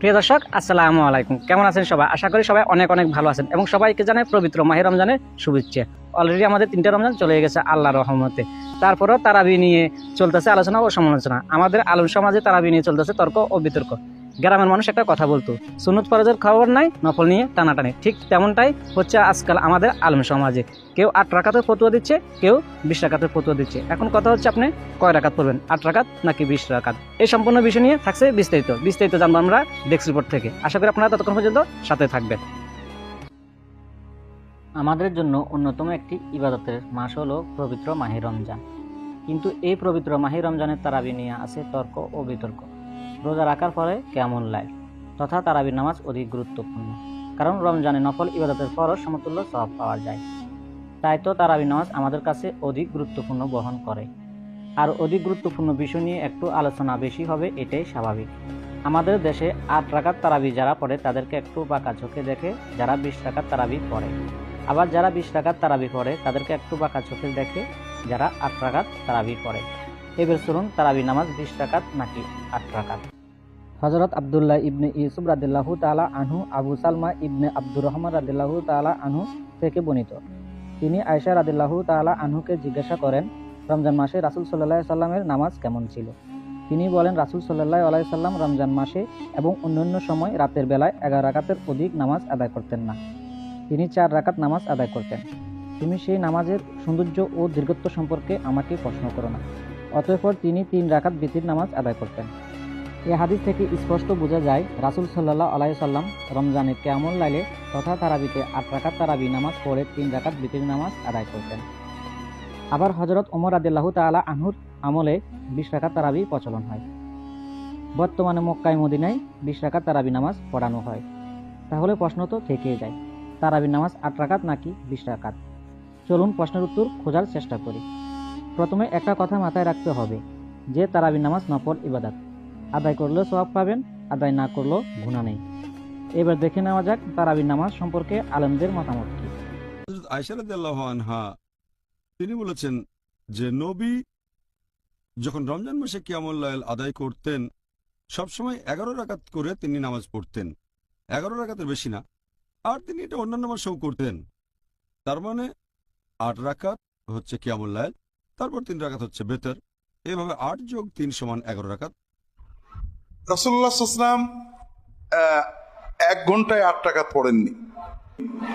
প্রিয় দর্শক আসসালামু আলাইকুম। কেমন আছেন সবাই? আশা করি সবাই অনেক অনেক ভালো আছেন এবং সবাইকে জানাই পবিত্র মাহির রমজানের শুভেচ্ছা। অলরেডি আমাদের তিনটা রমজান চলে গেছে আল্লাহ রহমতে। তারপরও তারাবি নিয়ে চলতেছে আলোচনা ও সমালোচনা। আমাদের আলম সমাজে তারাবি নিয়ে চলতেছে তর্ক ও বিতর্ক। গ্রামের মানুষ একটা কথা বলতো সুনুত ফরজের খবর নাই, নফল নিয়ে টানাটানি। ঠিক তেমনটাই হচ্ছে আজকাল আমাদের আলম সমাজে। কেউ আট রাকাতের ফতুয়া দিচ্ছে, কেউ বিশ রাকাতের ফতুয়া দিচ্ছে। এখন কথা হচ্ছে আপনি কয় রাকাত পড়বেন, আট রাকাত নাকি বিশ রাকাত? এই সম্পূর্ণ বিষয় নিয়ে থাকছে বিস্তারিত। বিস্তারিত জানব আমরা ডেস্ক রিপোর্ট থেকে। আশা করি আপনারা ততক্ষণ পর্যন্ত সাথে থাকবেন। আমাদের জন্য অন্যতম একটি ইবাদতের মাস হলো পবিত্র মাহি রমজান। কিন্তু এই পবিত্র মাহি রমজানের তারাবি নিয়ে আছে তর্ক ও বিতর্ক। রোজা রাখার পরে কেমন লাইফ তথা তারাবি নামাজ অধিক গুরুত্বপূর্ণ। কারণ রমজানে নফল ইবাদতের পরও সমতুল্য সব পাওয়া যায়। তাই তো তারাবি নামাজ আমাদের কাছে অধিক গুরুত্বপূর্ণ বহন করে। আর অধিক গুরুত্বপূর্ণ বিষয় নিয়ে একটু আলোচনা বেশি হবে, এটাই স্বাভাবিক। আমাদের দেশে আট রাকাত তারাবি যারা পড়ে, তাদেরকে একটু বাঁকা চোখে দেখে যারা বিশ রাকাত তারাবি পড়ে। আবার যারা বিশ রাকাত তারাবি পড়ে, তাদেরকে একটু বাঁকা চোখে দেখে যারা আট রাকাত তারাবি পড়ে। এবার চলুন তারাবি নামাজ বিশ রাকাত নাকি আট রাকাত। হজরত আবদুল্লাহ ইবনে ইউসুফ রাদিল্লাহু তাআলা আনহু, আবু সালমা ইবনে আব্দুর রহমান রাদিল্লাহু তাআলা আনহু থেকে বর্ণিত। তিনি আয়সা রাদিল্লাহু তাআলা আনহুকে জিজ্ঞাসা করেন, রমজান মাসে রাসুল আলাইহি সাল্লামের নামাজ কেমন ছিল? তিনি বলেন, রাসূল সাল্লাল্লাহু আলাইহি সাল্লাম রমজান মাসে এবং অন্যান্য সময় রাতের বেলায় এগারো রাকাতের অধিক নামাজ আদায় করতেন না। তিনি চার রাকাত নামাজ আদায় করতেন। তুমি সেই নামাজের সৌন্দর্য ও দীর্ঘত্ব সম্পর্কে আমাকে প্রশ্ন করো না। অতঃপর তিনি তিন রাকাত বিতির নামাজ আদায় করতেন। এ হাদিস থেকে স্পষ্ট বোঝা যায়, রাসূল সাল্লাহ আলাই সাল্লাম রমজানে কেমন লাইলে তথা তারাবিতে আট রাকাত তারাবি নামাজ পড়ে তিন রাকাত বিতির নামাজ আদায় করতেন। আবার হজরত ওমর আদিল্লাহ তাআলা আনহুর আমলে বিশ রাকাত তারাবি প্রচলন হয়। বর্তমানে মক্কায়, মদিনায় বিশ রাকাত তারাবি নামাজ পড়ানো হয়। তাহলে প্রশ্ন তো থেকেই যায় তারাবি নামাজ আট রাকাত নাকি বিশ রাকাত? চলুন প্রশ্নের উত্তর খোঁজার চেষ্টা করি। প্রথমে একটা কথা মাথায় রাখতে হবে, যে তারাবি নামাজ নফল ইবাদত। আদায় করলেও সওয়াব পাবেন, আদায় না করলেও গুণা নেই। এবার দেখে নেওয়া যাক তারাবি নামাজ সম্পর্কে আলেমদের মতামত কি। তিনি বলেছেন যে নবী যখন রমজান মাসে কিয়ামুল লাইল আদায় করতেন, সবসময় এগারো রাকাত করে তিনি নামাজ পড়তেন। এগারো রাকাতের বেশি না, আর তিনি এটা অন্যান্য মাসেও করতেন। তার মানে আট রাকাত হচ্ছে কিয়ামুল লাইল তারপর তিন রাকাত হচ্ছে বেতর। এভাবে আট যোগ তিন সমান এগারো রাকাত। রসুল্লাহাম এক ঘন্টায় আট টাকা পড়েননি।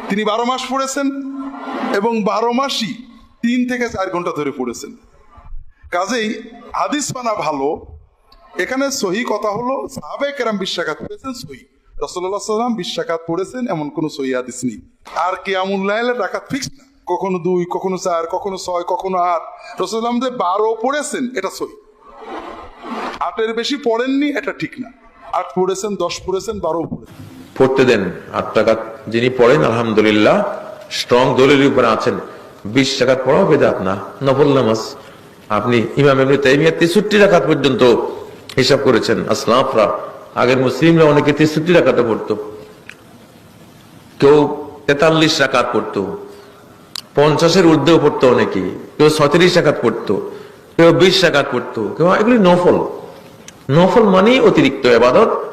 তিনি বারো মাস পড়েছেন এবং বারো মাসই তিন থেকে চার ঘণ্টা ধরে পড়েছেন। কাজেই হাদিস মানা ভালো। এখানে সহি কথা হলো সাহাবে কেরাম বিশ্বাকাত পড়েছেন, সহি। রসল্লাহ সাল্লাম বিশ্বাকাত পড়েছেন, এমন কোনো সহি হাদিস নেই। আর কেয়ামুল্লাহের রাখাত ফিক্স না। কখনো দুই, কখনো চার, কখনো ছয়, কখনো আট। রসুল্লাম যে বারো পড়েছেন, এটা সহি। আটের বেশি পড়েননি, এটা ঠিক না। আট পড়েছেন, দশ পড়েছেন, বারো পড়েছেন। পড়তে দেন, আট টাকা যিনি পড়েন, আলহামদুলিল্লাহ স্ট্রং দলিলের উপরে আছেন। বিশ টাকার পড়াও বেদাত না, নফল নামাজ। আপনি ইমাম এমনি তাইমিয়া তেষট্টি রাখাত পর্যন্ত হিসাব করেছেন, আসলাফরা। আগের মুসলিমরা অনেকে তেষট্টি রাখাতে পড়তো। কেউ তেতাল্লিশ রাকাত পড়তো। পঞ্চাশের ঊর্ধ্বেও পড়তো অনেকে। কেউ ছত্রিশ রাকাত পড়তো, কেউ বিশ রাকাত পড়তো, কেউ এগুলি নফল। নফল মানেই অতিরিক্ত এবাদত।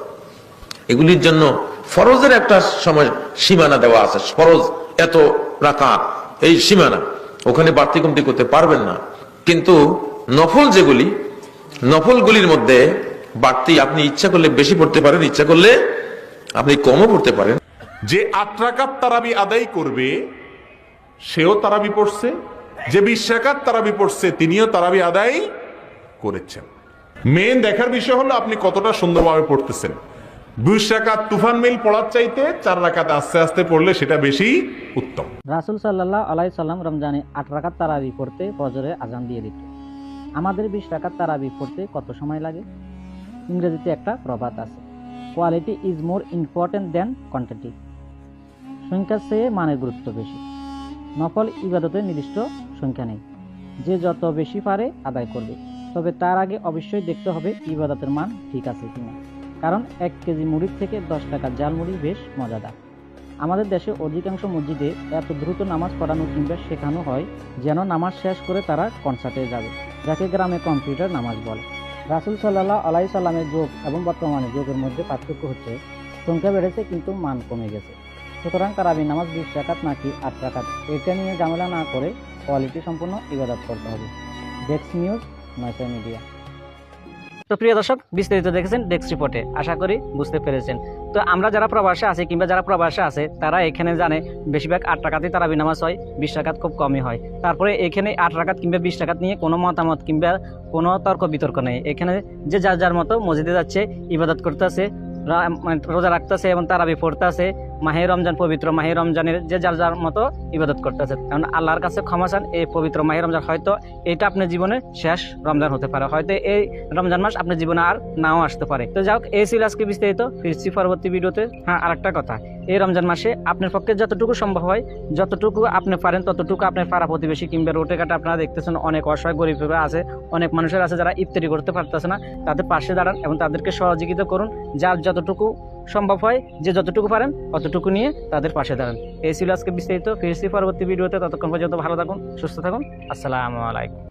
এগুলির জন্য ফরজের একটা সময় সীমানা দেওয়া আছে। ফরজ এত রাখা এই সীমানা। ওখানে বাড়তি কমতি করতে পারবেন না। কিন্তু নফল যেগুলি, নফলগুলির মধ্যে বাড়তি আপনি ইচ্ছা করলে বেশি পড়তে পারেন, ইচ্ছা করলে আপনি কমও পড়তে পারেন। যে আট রাকাত তারাবি আদায় করবে সেও তারাবি পড়ছে, যে বিশ রাকাত তারাবি পড়ছে, তিনিও তারাবি আদায় করেছেন। মেন দেখার বিষয় হলো আপনি কতটা সুন্দরভাবে পড়তেছেন। বিশ রাকাত তুফান মিল পড়ার চাইতে চার রাকাত আস্তে আস্তে পড়লে সেটা বেশি উত্তম। রাসুল সাল্লাহ আলাই সাল্লাম রমজানে আট রাকাত তারাবি পড়তে ফজরে আজান দিয়ে দিত। আমাদের বিশ রাকাত তারাবি পড়তে কত সময় লাগে? ইংরেজিতে একটা প্রবাদ আছে quality is more important than quantity সংখ্যার চেয়ে মানের গুরুত্ব বেশি। নফল ইবাদতের নির্দিষ্ট সংখ্যা নেই। যে যত বেশি পারে আদায় করবে। তবে তার আগে অবশ্যই দেখতে হবে ইবাদতের মান ঠিক আছে কিনা। কারণ এক কেজি মুড়ির থেকে দশ টাকা জাল মুড়ি বেশ মজাদার। আমাদের দেশে অধিকাংশ মসজিদে এত দ্রুত নামাজ পড়ানো কিংবা শেখানো হয় যেন নামাজ শেষ করে তারা কনসার্টে যাবে, যাকে গ্রামে কম্পিউটার নামাজ বলে। রাসুল সাল্লাহ আলাই সাল্লামের যোগ এবং বর্তমানে যোগের মধ্যে পার্থক্য হচ্ছে, সংখ্যা বেড়েছে কিন্তু মান কমে গেছে। সুতরাং তারাবি নামাজ বিশ রাকাত নাকি আট রাকাত? এটা নিয়ে ঝামেলা না করে কোয়ালিটি সম্পূর্ণ ইবাদত করতে হবে। ডেক্স নিউজ নয়সা মিডিয়া তো প্রিয় দর্শক, বিস্তারিত দেখেছেন ডেক্স রিপোর্টে আশা করি বুঝতে পেরেছেন। তো আমরা যারা প্রবাসে আছি কিংবা যারা প্রবাসে আছে, তারা এখানে জানে বেশিরভাগ আট টাকাতেই তারা বিনামাজ হয়, বিশ টাকাত খুব কমই হয়। তারপরে এখানে আট টাকাত কিংবা বিশ টাকাত নিয়ে কোনো মতামত কিংবা কোনো তর্ক বিতর্ক নেই। এখানে যে যার যার মতো মসজিদে যাচ্ছে, ইবাদত করতেছে রোজা রাখতেছে এবং তারা তারাবি পড়তেছে মাহে রমজান, পবিত্র মাহে রমজানের যে যার যার মতো ইবাদত করতেছে। কারণ আল্লাহর কাছে ক্ষমা চান, এই পবিত্র মাহে রমজান, হয়তো এটা আপনার জীবনে শেষ রমজান হতে পারে। হয়তো এই রমজান মাস আপনার জীবনে আর নাও আসতে পারে। তো যাই হোক, এই ছিল আজকে বিস্তারিত। ফিরছি পরবর্তী ভিডিওতে। হ্যাঁ আরেকটা কথা। এই রমজান মাসে আপনার পক্ষে যতটুকু সম্ভব হয়, যতটুকু আপনি পারেন, ততটুকু আপনার পাড়া প্রতিবেশী কিংবা রোটে কাটা আপনারা দেখতেছেন অনেক অসহায় গরিব আছে, অনেক মানুষের আছে যারা ইফতারি করতে পারতেছে না। তাদের পাশে দাঁড়ান এবং তাদেরকে সহযোগিতা করুন। যার যতটুকু সম্ভব হয় যে যতটুকু পারেন ততটুকু নিয়ে তাদের পাশে দাঁড়ান। এই ছিল আজকে বিস্তারিত। ফিরছি পরবর্তী ভিডিওতে। ততক্ষণ পর্যন্ত ভালো থাকুন, সুস্থ থাকুন। আসসালামু আলাইকুম।